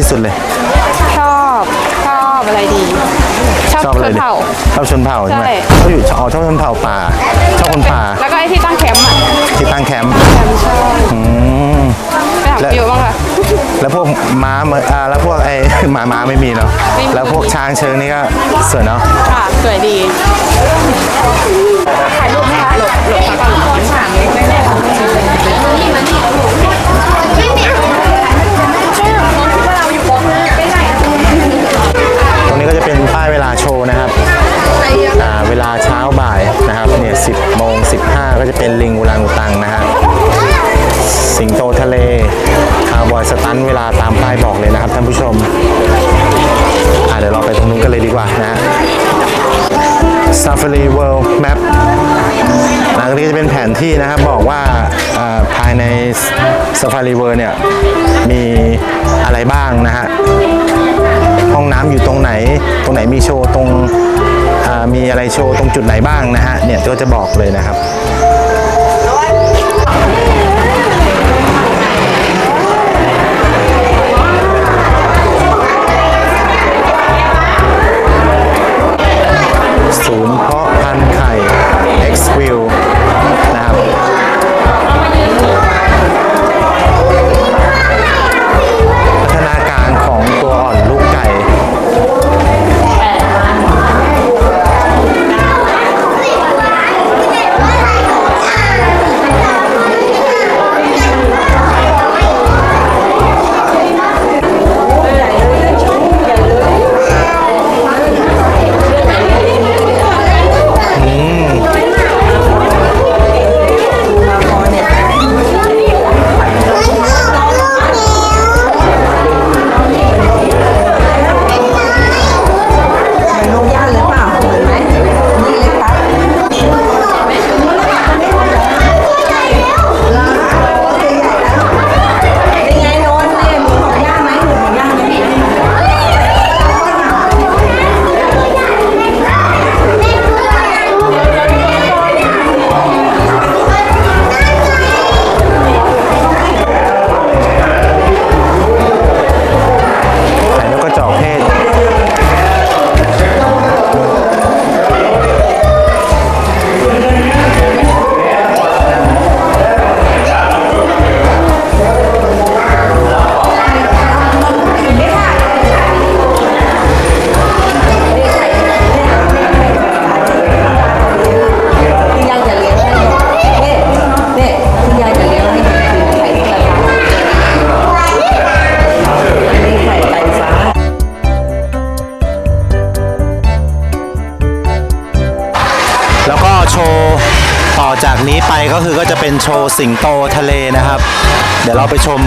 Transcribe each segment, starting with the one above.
ที่สุดเลย ชอบชอบอะไรดี ชอบชอบอะไรชนดิเผ่า ชอบชนเผ่าใช่ไหมใช่ชอบอยู่อ๋อชอบชนเผ่าป่า ชอบคนป่าแล้วก็ไอ้ที่ตั้งแคมป์อะที่ตั้งแคมป์แคมป์ชอบอืม ไปถามและฟิวบ้างค่ะ แล้วพวกม้าเหมือนอ่าแล้วพวกไอ้ หมาม้าไม่มีเนาะไม่มี แล้วพวกช้างเชิงนี่ก็สวยเนาะค่ะสวยดีถ่ายรูปไหมคะหลบหลบค่ะก่อนฉากเล็กแน่ๆ Safari World Map หลังนี้จะเป็นแผนที่นะครับบอกว่าภายใน Safari World เนี่ยมีอะไรบ้างนะฮะห้องน้ำอยู่ตรงไหน ตรงไหนมีโชว์ตรงมีอะไรโชว์ตรงจุดไหนบ้างนะฮะเนี่ยก็จะบอกเลยนะครับ ไปก็คือก็จะเป็นโชว์สิงโตทะเลนะครับ เดี๋ยวเราไปชม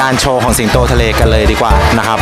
การโชว์ของสิงโตทะเลกันเลยดีกว่านะครับ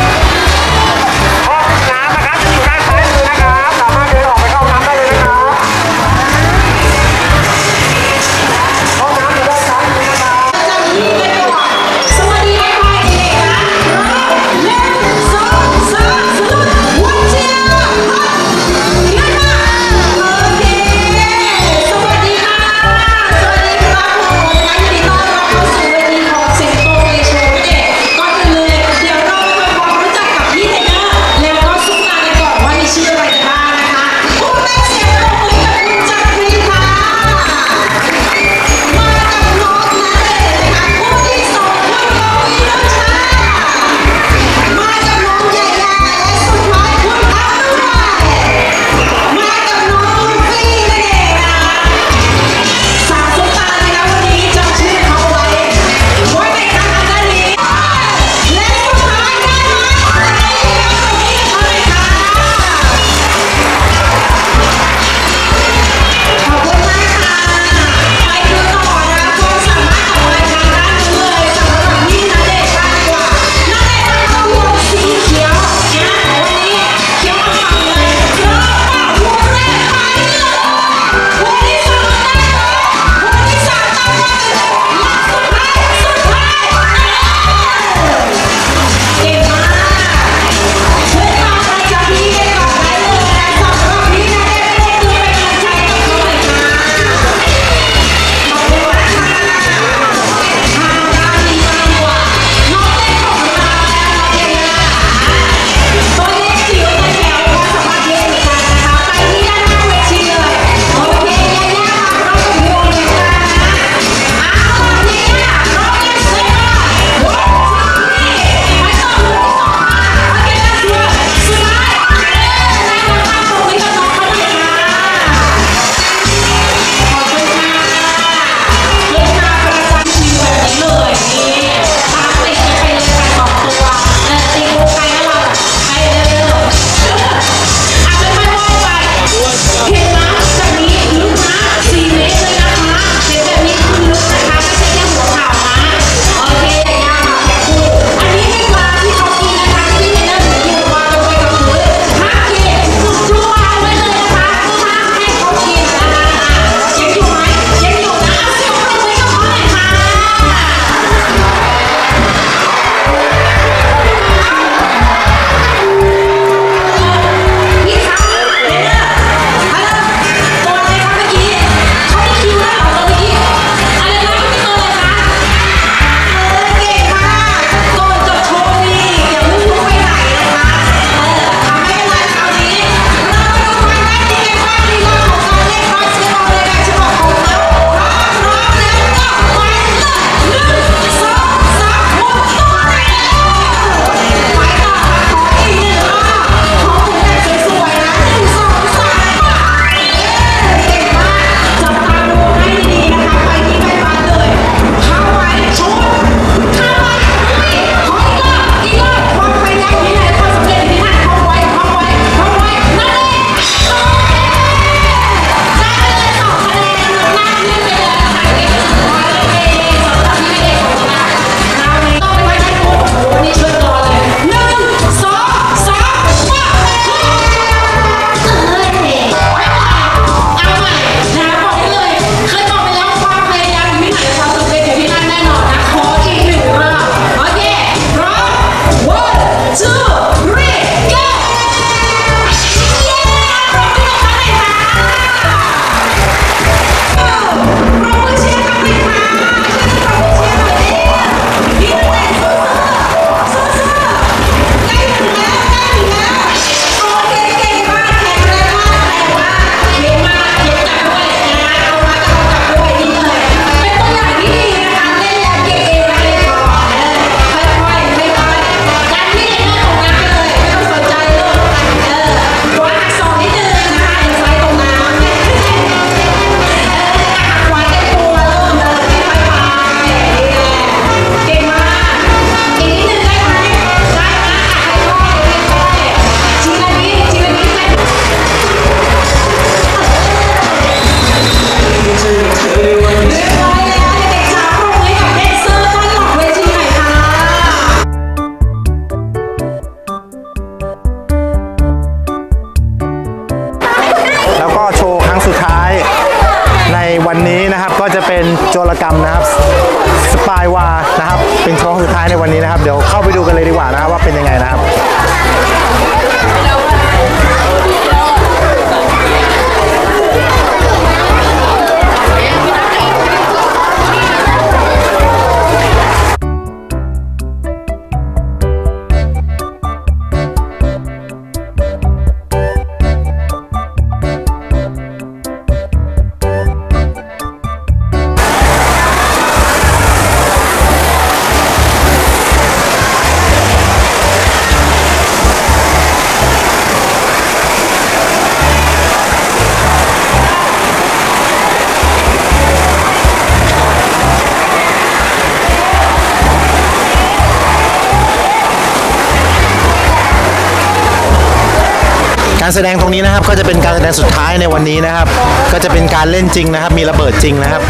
การแสดงตรงนี้นะครับก็จะเป็นการแสดงสุดท้ายในวันนี้นะครับ ก็จะเป็นการเล่นจริงนะครับ มีระเบิดจริงนะครับ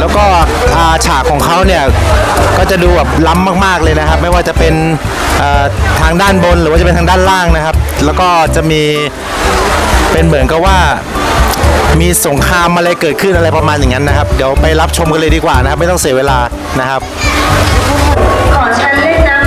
แล้วก็อาฉากของเขาเนี่ยก็จะดูแบบล้ำมาก ๆเลยนะครับ ไม่ว่าจะเป็นทางด้านบนหรือว่าจะเป็นทางด้านล่างนะครับ แล้วก็จะมีเป็นเหมือนกับว่ามีสงครามอะไรเกิดขึ้นอะไรประมาณอย่างนั้นนะครับ เดี๋ยวไปรับชมกันเลยดีกว่านะครับ ไม่ต้องเสียเวลานะครับ ขอฉันเล่นน้ำ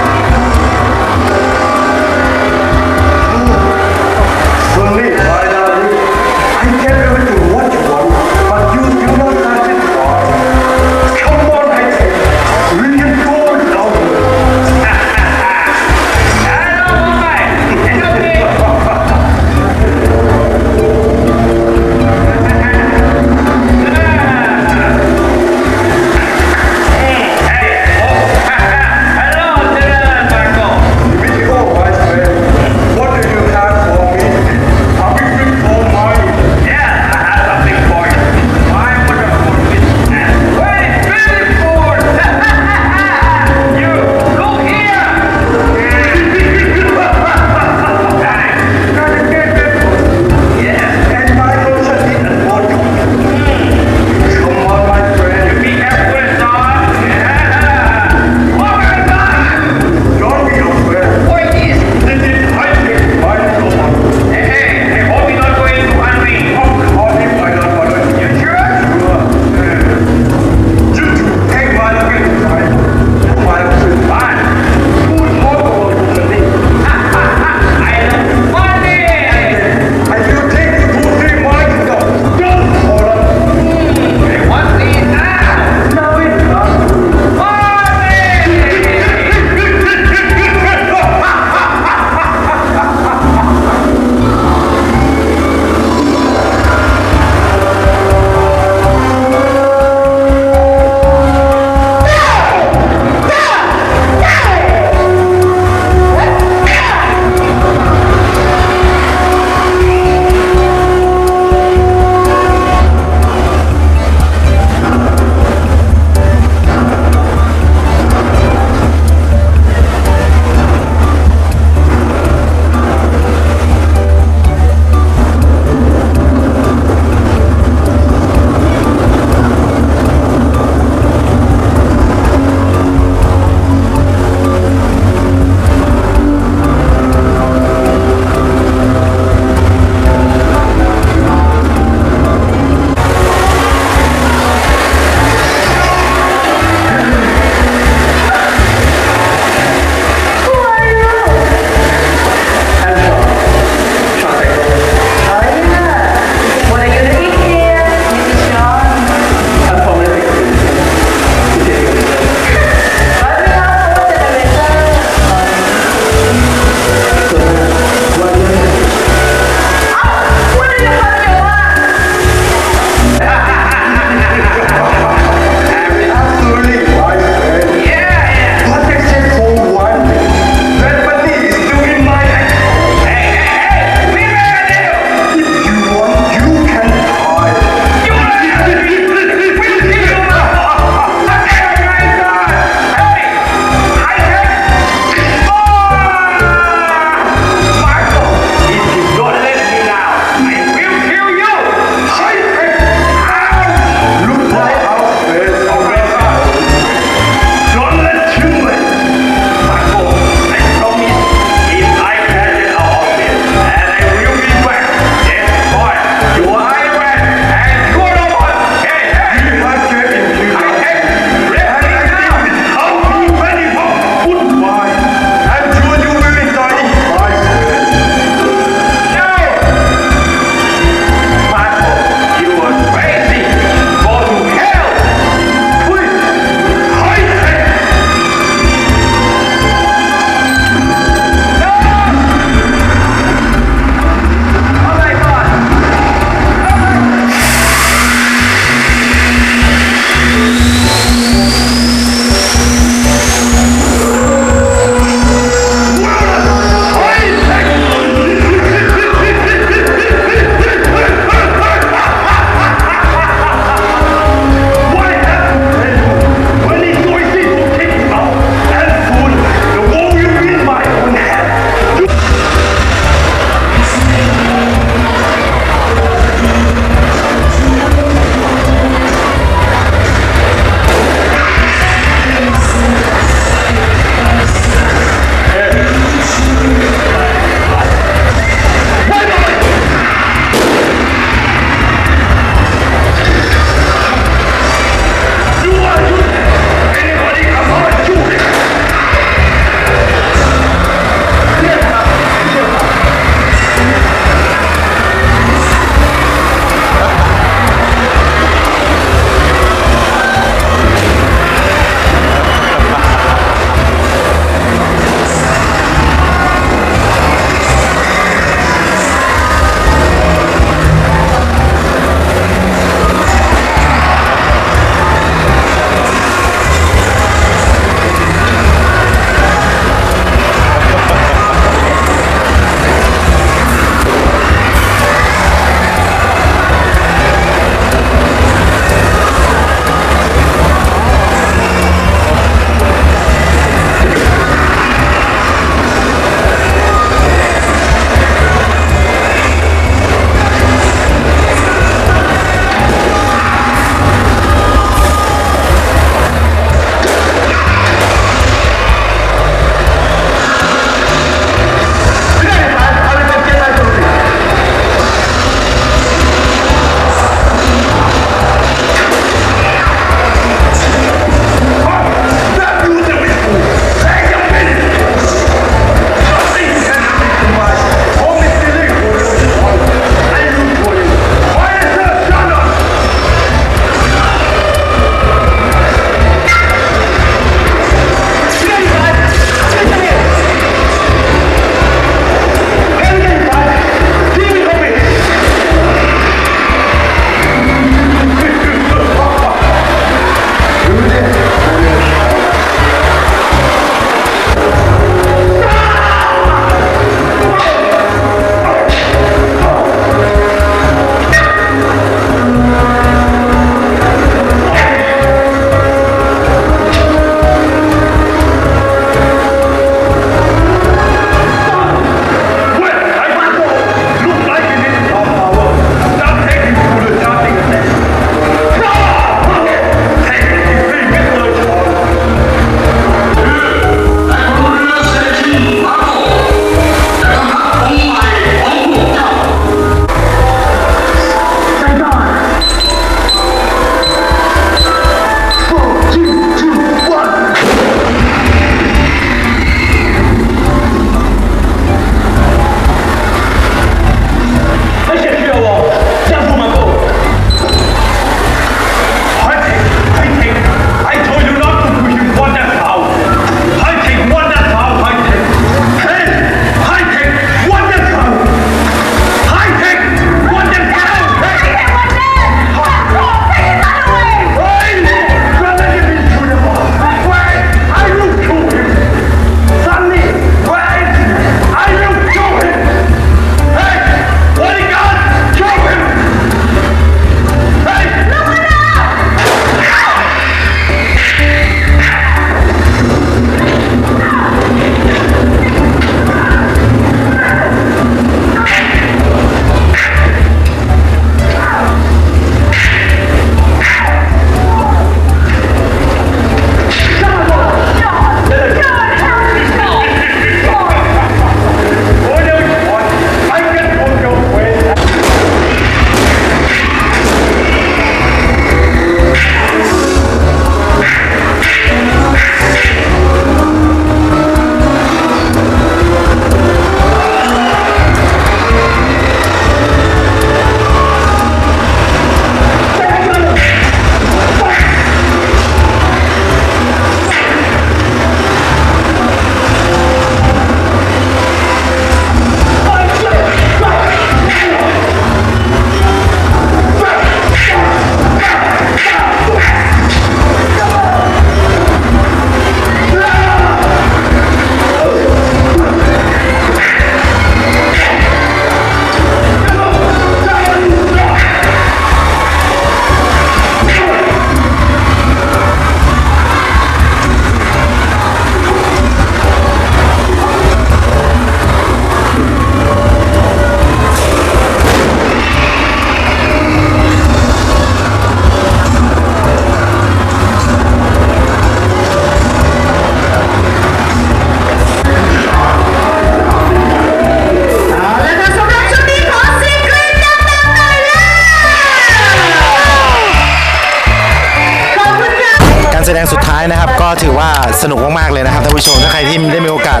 สนุกมากๆเลยนะครับท่านผู้ชมถ้าใครที่ได้มีโอกาส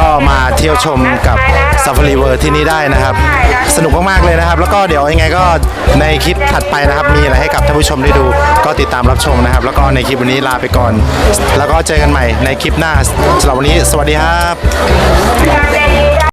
ก็มาเที่ยวชมกับซ a ฟ a รีเวิร์ที่นี่ได้นะครับ สนุกมากๆเลยนะครับ แล้วก็เดี๋ยวยังไงก็ในคลิปถัดไปนะครับ มีอะไรให้กับท่านผู้ชมได้ดู ก็ติดตามรับชมนะครับ แล้วก็ในคลิปวันนี้ลาไปก่อน แล้วก็เจอกันใหม่ในคลิปหน้าสำหรับวันนี้ สวัสดีครับ